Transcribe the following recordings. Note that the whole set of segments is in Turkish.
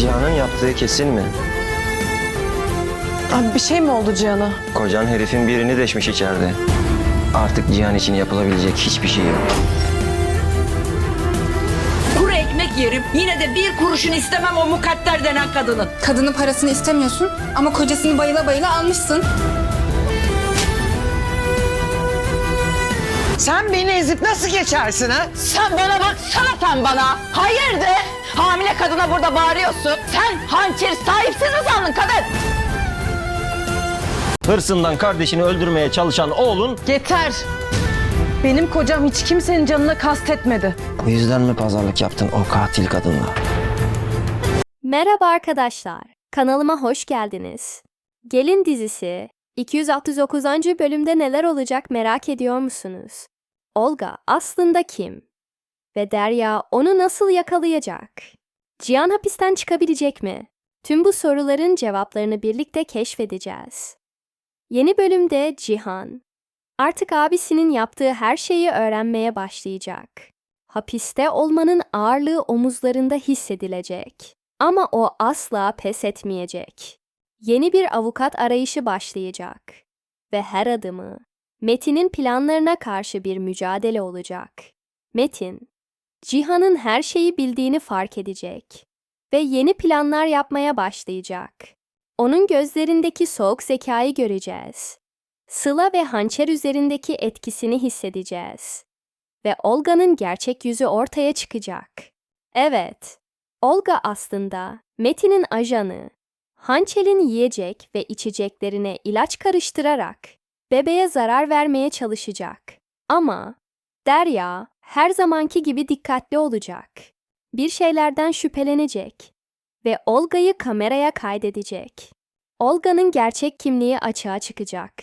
Cihan'ın yaptığı kesin mi? Abi bir şey mi oldu Cihan'a? Kocan herifin birini deşmiş içeride. Artık Cihan için yapılabilecek hiçbir şey yok. Kuru ekmek yerim. Yine de bir kuruşun istemem o mukadder denen kadının. Kadının parasını istemiyorsun ama kocasını bayıla bayıla almışsın. Sen beni ezip nasıl geçersin ha? Sen bana baksana sen bana. Hayır de. Hamile kadına burada bağırıyorsun. Sen hançer sahipsiz mi sandın kadın? Hırsından kardeşini öldürmeye çalışan oğlun Yeter. Benim kocam hiç kimsenin canına kastetmedi. bu yüzden mi pazarlık yaptın o katil kadınla? Merhaba arkadaşlar. Kanalıma hoş geldiniz. Gelin dizisi 269. bölümde neler olacak merak ediyor musunuz? Olga aslında kim? Ve Derya onu nasıl yakalayacak? Cihan hapisten çıkabilecek mi? Tüm bu soruların cevaplarını birlikte keşfedeceğiz. Yeni bölümde Cihan artık abisinin yaptığı her şeyi öğrenmeye başlayacak. Hapiste olmanın ağırlığı omuzlarında hissedilecek. Ama o asla pes etmeyecek. Yeni bir avukat arayışı başlayacak. Ve her adımı Metin'in planlarına karşı bir mücadele olacak. Metin, Cihan'ın her şeyi bildiğini fark edecek ve yeni planlar yapmaya başlayacak. Onun gözlerindeki soğuk zekayı göreceğiz. Sıla ve hançer üzerindeki etkisini hissedeceğiz. Ve Olga'nın gerçek yüzü ortaya çıkacak. Evet, Olga aslında Metin'in ajanı. Hançel'in yiyecek ve içeceklerine ilaç karıştırarak bebeğe zarar vermeye çalışacak. Ama Derya her zamanki gibi dikkatli olacak. Bir şeylerden şüphelenecek ve Olga'yı kameraya kaydedecek. Olga'nın gerçek kimliği açığa çıkacak.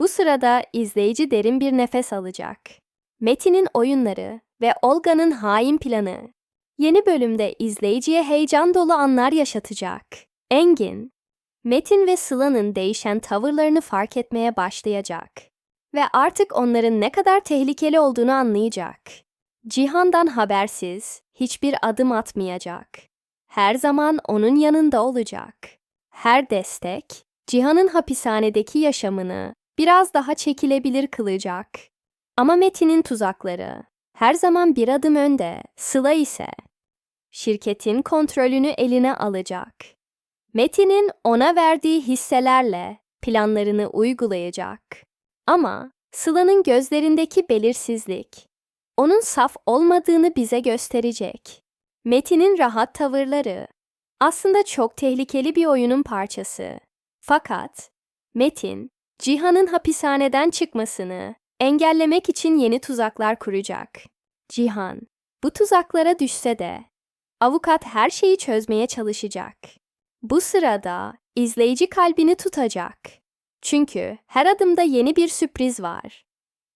Bu sırada izleyici derin bir nefes alacak. Metin'in oyunları ve Olga'nın hain planı Yeni bölümde izleyiciye heyecan dolu anlar yaşatacak. Engin, Metin ve Sıla'nın değişen tavırlarını fark etmeye başlayacak. Ve artık onların ne kadar tehlikeli olduğunu anlayacak. Cihan'dan habersiz hiçbir adım atmayacak. Her zaman onun yanında olacak. Her destek, Cihan'ın hapishanedeki yaşamını biraz daha çekilebilir kılacak. Ama Metin'in tuzakları her zaman bir adım önde, Sıla ise şirketin kontrolünü eline alacak. Metin'in ona verdiği hisselerle planlarını uygulayacak. Ama Sıla'nın gözlerindeki belirsizlik onun saf olmadığını bize gösterecek. Metin'in rahat tavırları aslında çok tehlikeli bir oyunun parçası. Fakat Metin, Cihan'ın hapishaneden çıkmasını engellemek için yeni tuzaklar kuracak. Cihan, bu tuzaklara düşse de avukat her şeyi çözmeye çalışacak. Bu sırada izleyici kalbini tutacak. Çünkü her adımda yeni bir sürpriz var.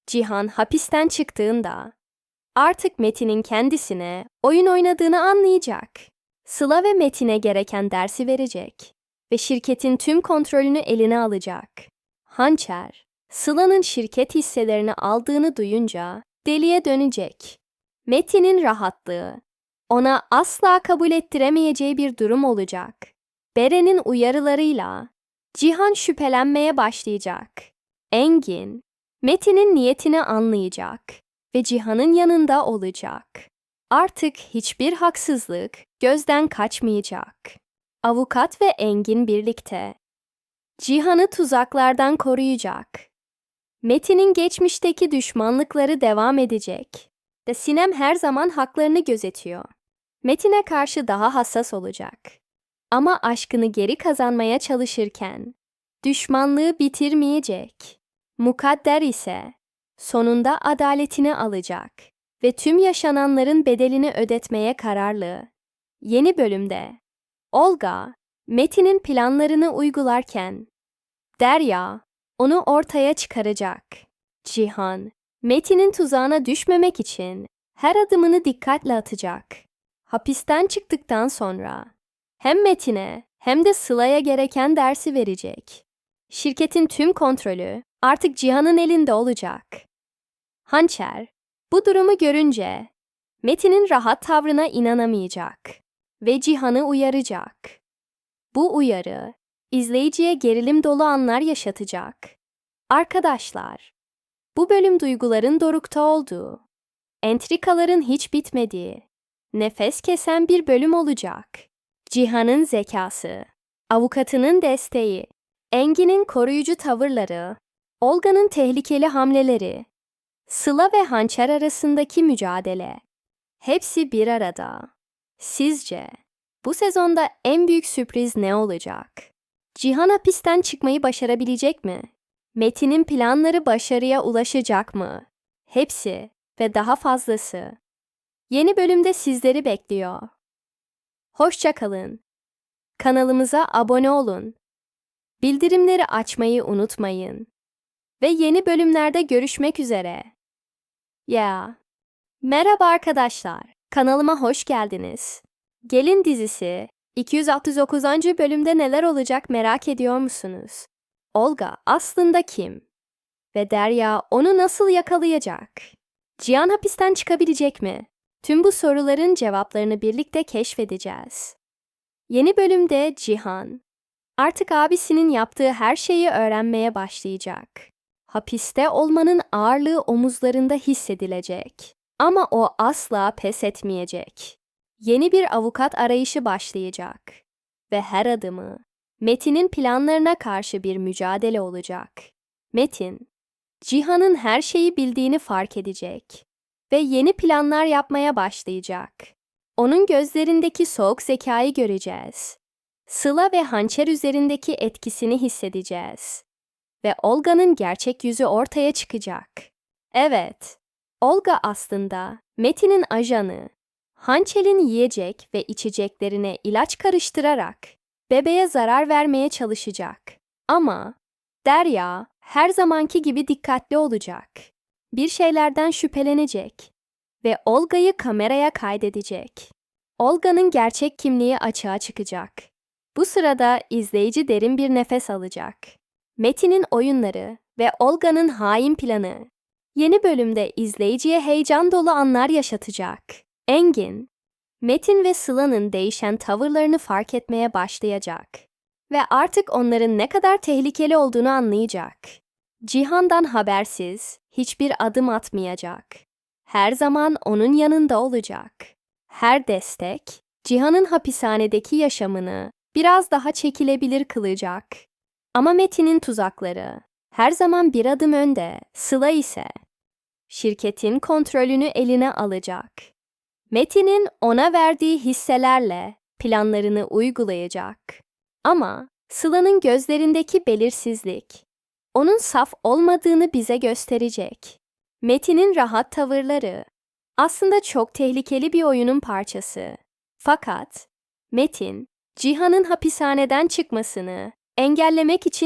Cihan hapisten çıktığında artık Metin'in kendisine oyun oynadığını anlayacak. Sıla ve Metin'e gereken dersi verecek ve şirketin tüm kontrolünü eline alacak. Hançer, Sıla'nın şirket hisselerini aldığını duyunca deliye dönecek. Metin'in rahatlığı ona asla kabul ettiremeyeceği bir durum olacak. Beren'in uyarılarıyla Cihan şüphelenmeye başlayacak. Engin, Metin'in niyetini anlayacak ve Cihan'ın yanında olacak. Artık hiçbir haksızlık gözden kaçmayacak. Avukat ve Engin birlikte Cihan'ı tuzaklardan koruyacak. Metin'in geçmişteki düşmanlıkları devam edecek ve Sinem her zaman haklarını gözetiyor. Metin'e karşı daha hassas olacak. Ama aşkını geri kazanmaya çalışırken düşmanlığı bitirmeyecek. Mukadder ise sonunda adaletini alacak ve tüm yaşananların bedelini ödetmeye kararlı. Yeni bölümde Olga, Metin'in planlarını uygularken Derya onu ortaya çıkaracak. Cihan, Metin'in tuzağına düşmemek için her adımını dikkatle atacak. Hapisten çıktıktan sonra hem Metin'e hem de Sıla'ya gereken dersi verecek. Şirketin tüm kontrolü artık Cihan'ın elinde olacak. Hançer, bu durumu görünce Metin'in rahat tavrına inanamayacak ve Cihan'ı uyaracak. Bu uyarı izleyiciye gerilim dolu anlar yaşatacak. Arkadaşlar, bu bölüm duyguların dorukta olduğu, entrikaların hiç bitmediği, nefes kesen bir bölüm olacak. Cihan'ın zekası, avukatının desteği, Engin'in koruyucu tavırları, Olga'nın tehlikeli hamleleri, Sıla ve Hançer arasındaki mücadele. Hepsi bir arada. Sizce bu sezonda en büyük sürpriz ne olacak? Cihan hapisten çıkmayı başarabilecek mi? Metin'in planları başarıya ulaşacak mı? Hepsi ve daha fazlası. Yeni bölümde sizleri bekliyor. Hoşça kalın. Kanalımıza abone olun. Bildirimleri açmayı unutmayın. Ve yeni bölümlerde görüşmek üzere. Ya. Merhaba arkadaşlar. Kanalıma hoş geldiniz. Gelin dizisi 269. bölümde neler olacak merak ediyor musunuz? Olga aslında kim? Ve Derya onu nasıl yakalayacak? Cihan hapisten çıkabilecek mi? Tüm bu soruların cevaplarını birlikte keşfedeceğiz. Yeni bölümde Cihan artık abisinin yaptığı her şeyi öğrenmeye başlayacak. Hapiste olmanın ağırlığı omuzlarında hissedilecek. Ama o asla pes etmeyecek. Yeni bir avukat arayışı başlayacak. Ve her adımı Metin'in planlarına karşı bir mücadele olacak. Metin, Cihan'ın her şeyi bildiğini fark edecek ve yeni planlar yapmaya başlayacak. Onun gözlerindeki soğuk zekayı göreceğiz. Sıla ve hançer üzerindeki etkisini hissedeceğiz. Ve Olga'nın gerçek yüzü ortaya çıkacak. Evet, Olga aslında Metin'in ajanı. Hançer'in yiyecek ve içeceklerine ilaç karıştırarak bebeğe zarar vermeye çalışacak. Ama Derya her zamanki gibi dikkatli olacak. Bir şeylerden şüphelenecek ve Olga'yı kameraya kaydedecek. Olga'nın gerçek kimliği açığa çıkacak. Bu sırada izleyici derin bir nefes alacak. Metin'in oyunları ve Olga'nın hain planı yeni bölümde izleyiciye heyecan dolu anlar yaşatacak. Engin, Metin ve Sıla'nın değişen tavırlarını fark etmeye başlayacak ve artık onların ne kadar tehlikeli olduğunu anlayacak. Cihan'dan habersiz hiçbir adım atmayacak. Her zaman onun yanında olacak. Her destek Cihan'ın hapishanedeki yaşamını biraz daha çekilebilir kılacak. Ama Metin'in tuzakları her zaman bir adım önde, Sıla ise şirketin kontrolünü eline alacak. Metin'in ona verdiği hisselerle planlarını uygulayacak. Ama Sıla'nın gözlerindeki belirsizlik onun saf olmadığını bize gösterecek. Metin'in rahat tavırları aslında çok tehlikeli bir oyunun parçası. Fakat Metin, Cihan'ın hapishaneden çıkmasını engellemek için